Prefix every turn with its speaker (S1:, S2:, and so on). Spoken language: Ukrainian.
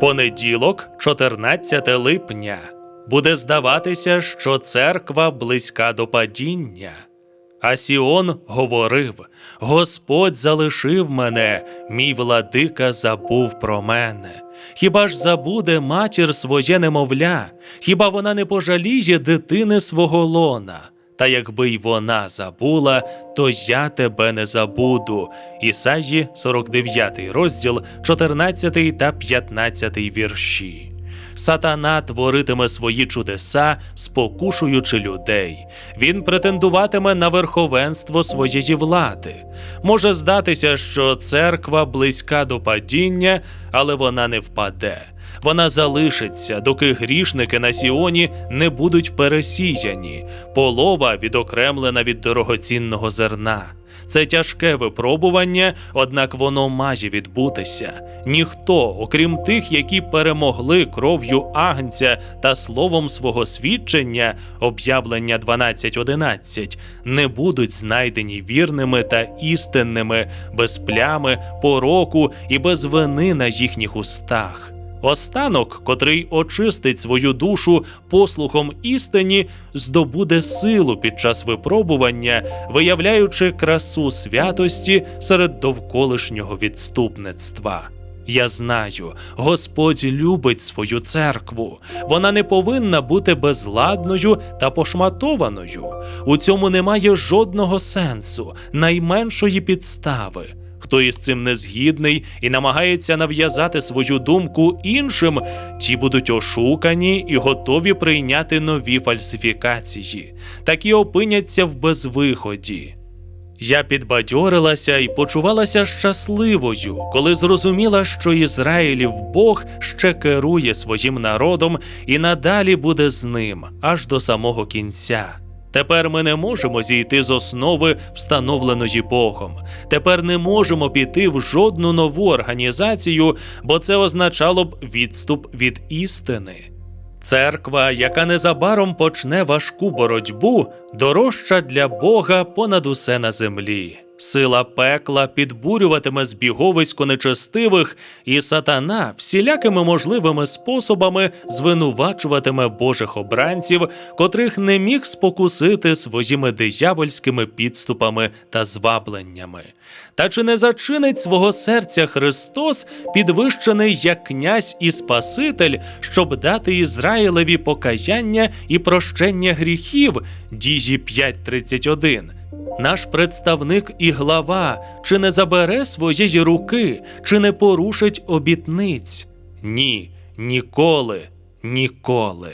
S1: Понеділок, 14 липня. Буде здаватися, що церква близька до падіння. А Сіон говорив: Господь залишив мене, мій владика забув про мене. Хіба ж забуде матір своє немовля? Хіба вона не пожаліє дитини свого лона? Та якби й вона забула, то я тебе не забуду. Ісаї 49 розділ, 14 та 15 вірші. Сатана творитиме свої чудеса, спокушуючи людей. Він претендуватиме на верховенство своєї влади. Може здатися, що церква близька до падіння, але вона не впаде. Вона залишиться, доки грішники на Сіоні не будуть пересіяні, полова відокремлена від дорогоцінного зерна. Це тяжке випробування, однак воно має відбутися. Ніхто, окрім тих, які перемогли кров'ю агнця та словом свого свідчення, об'явлення 12.11, не будуть знайдені вірними та істинними, без плями, пороку і без вини на їхніх устах. Останок, котрий очистить свою душу послухом істині, здобуде силу під час випробування, виявляючи красу святості серед довколишнього відступництва. Я знаю, Господь любить свою церкву. Вона не повинна бути безладною та пошматованою. У цьому немає жодного сенсу, найменшої підстави. Хто із цим не згідний і намагається нав'язати свою думку іншим, ті будуть ошукані і готові прийняти нові фальсифікації, такі опиняться в безвиході. Я підбадьорилася і почувалася щасливою, коли зрозуміла, що Ізраїлів Бог ще керує своїм народом і надалі буде з ним аж до самого кінця. Тепер ми не можемо зійти з основи, встановленої Богом. Тепер не можемо піти в жодну нову організацію, бо це означало б відступ від істини. Церква, яка незабаром почне важку боротьбу, дорожча для Бога понад усе на землі. Сила пекла підбурюватиме збіговисько нечестивих, і сатана всілякими можливими способами звинувачуватиме Божих обранців, котрих не міг спокусити своїми диявольськими підступами та звабленнями. Та чи не зачинить свого серця Христос, підвищений як князь і Спаситель, щоб дати Ізраїлеві покаяння і прощення гріхів? Дії 5.31. Наш представник і глава чи не забере своєї руки, чи не порушить обітниць? Ні, ніколи, ніколи.